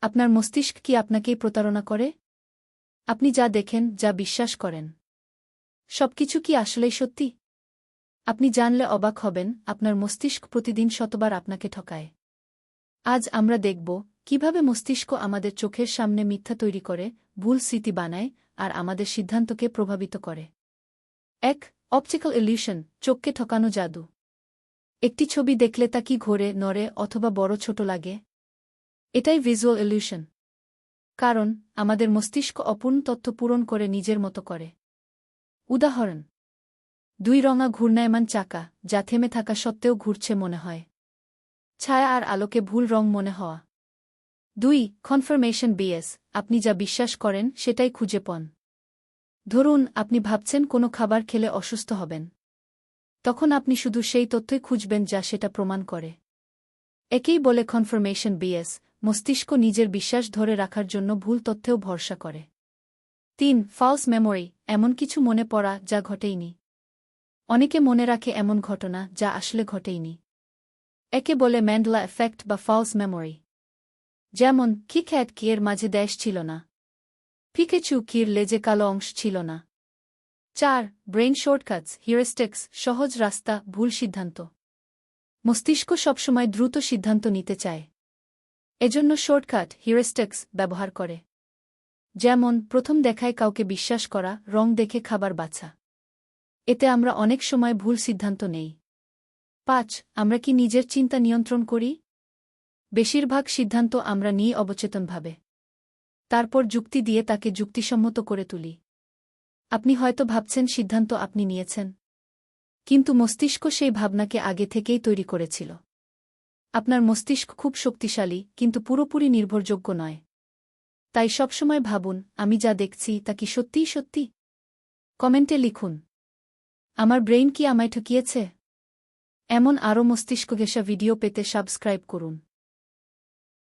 আপনার মস্তিষ্ক কি আপনাকেই প্রতারণা করে? আপনি যা দেখেন, যা বিশ্বাস করেন। সবকিছু কি আসলেই সত্যি? আপনি জানলে অবাক হবেন, আপনার মস্তিষ্ক প্রতিদিন শতবার আপনাকে ঠকায়। আজ আমরা দেখব, কীভাবে মস্তিষ্ক আমাদের চোখের সামনে মিথ্যা তৈরি করে, ভুল স্মৃতি বানায়, আর আমাদের সিদ্ধান্তকে প্রভাবিত করে। এক, অপটিক্যাল ইলিউশন, চোখকে ঠকানো জাদু। একটি ছবি দেখলে তা কি ঘোরে, নড়ে, অথবা বড় ছোট লাগে? এটাই ভিজুয়াল ইলিউশন কারণ, আমাদের মস্তিষ্ক অপূর্ণ তথ্য পূরণ করে নিজের মতো করে। উদাহরণ, দুই রঙা ঘূর্ণায়মান চাকা, যা থেমে থাকা সত্ত্বেও ঘুরছে মনে হয়। ছায়া আর আলোকে ভুল রং মনে হওয়া। দুই কনফার্মেশন বিএস আপনি যা বিশ্বাস করেন, সেটাই খুঁজে পন। ধরুন, আপনি ভাবছেন কোনো খাবার খেলে অসুস্থ হবেন। তখন আপনি শুধু সেই তথ্যই খুঁজবেন যা সেটা প্রমাণ করে। একেই বলে কনফার্মেশন বিএস মস্তিষ্ক নিজের বিশ্বাস ধরে রাখার জন্য ভুল তথ্যেও ভরসা করে। তিন ফলস মেমোরি এমন কিছু মনে পড়া যা ঘটেইনি। অনেকে মনে রাখে এমন ঘটনা যা আসলে ঘটেইনি। একে বলে ম্যান্ডলা এফেক্ট বা ফলস মেমোরি যেমন কিখ্যাট কিয়ের মাঝে দেশ ছিল না। পিকেচু কির লেজে কালো অংশ ছিল না। চার ব্রেন শর্টকাটস হিউরিস্টিক্স সহজ রাস্তা, ভুল সিদ্ধান্ত। মস্তিষ্ক সবসময় দ্রুত সিদ্ধান্ত নিতে চায়। এজন্য শর্টকাট হিউরিস্টিক্স ব্যবহার করে। যেমন, প্রথম দেখায় কাউকে বিশ্বাস করা, রং দেখে খাবার বাছা। এতে আমরা অনেক সময় ভুল সিদ্ধান্ত নেই। পাঁচ, আমরা কি নিজের চিন্তা নিয়ন্ত্রণ করি? বেশিরভাগ সিদ্ধান্ত আমরা নিই অবচেতনভাবে। তারপর যুক্তি দিয়ে তাকে যুক্তিসম্মত করে তুলি। আপনি হয়তো ভাবছেন সিদ্ধান্ত আপনি নিয়েছেন। কিন্তু মস্তিষ্ক সেই ভাবনাকে আগে থেকেই তৈরি করেছিল। আপনার মস্তিষ্ক খুব শক্তিশালী, কিন্তু পুরোপুরি নির্ভরযোগ্য নয়। তাই সবসময় ভাবুন, আমি যা দেখছি তা কি সত্যিই সত্যি? কমেন্টে লিখুন। আমার ব্রেইন কি আমায় ঠকিয়েছে? এমন আরও মস্তিষ্ক ঘেঁষা ভিডিও পেতে সাবস্ক্রাইব করুন।